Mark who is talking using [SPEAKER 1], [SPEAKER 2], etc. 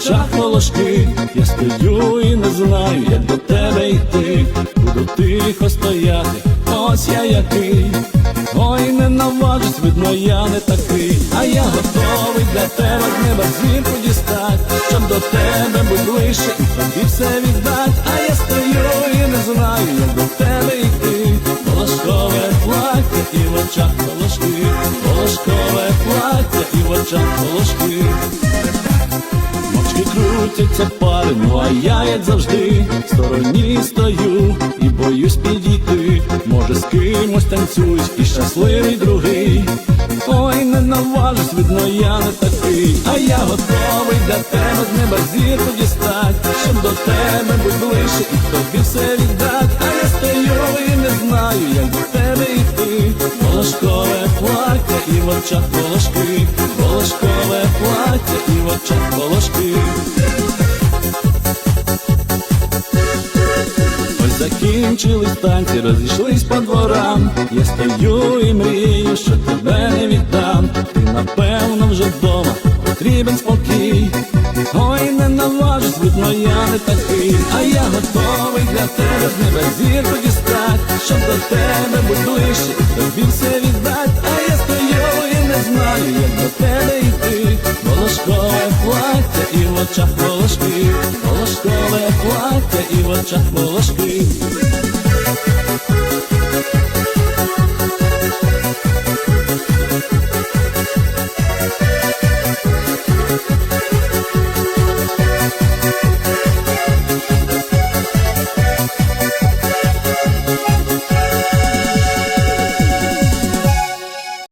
[SPEAKER 1] очах волошки, я стою і не знаю, як до тебе йти, буду тихо стояти, ось я який, ой, не наважусь, видно, я не такий, а я готовий для тебе з неба зірку дістать, щоб до тебе будь ближче і тобі все віддать, а я стою і не знаю, як до тебе йти, волошкове плаття і в очах волошки, волошкове плаття і в очах волошки. Крутяться пари, ну а я, як завжди, в стороні стою і боюсь підійти. Може, з кимось танцюють і щасливий другий. Ой, не наважусь, видно, я не такий, а я готовий для тебе з неба зірку дістать, щоб до тебе будь ближче і тобі все віддать. А я стою і не знаю, як до тебе йти. Волошкове плаття і в очах волошки, волошкове плаття і в очах волошки. Закінчились танці, розійшлись по дворам. Я стою і мрію, що тебе не віддам. Ти напевно вже вдома, потрібен спокій. Ой, не наважусь, видно, я не такий, а я готовий для тебе з неба дістать, щоб до тебе будь ближче, тобі все віддать, Волошкове плаття і в очах волошки, волошкове плаття і в очах волошки.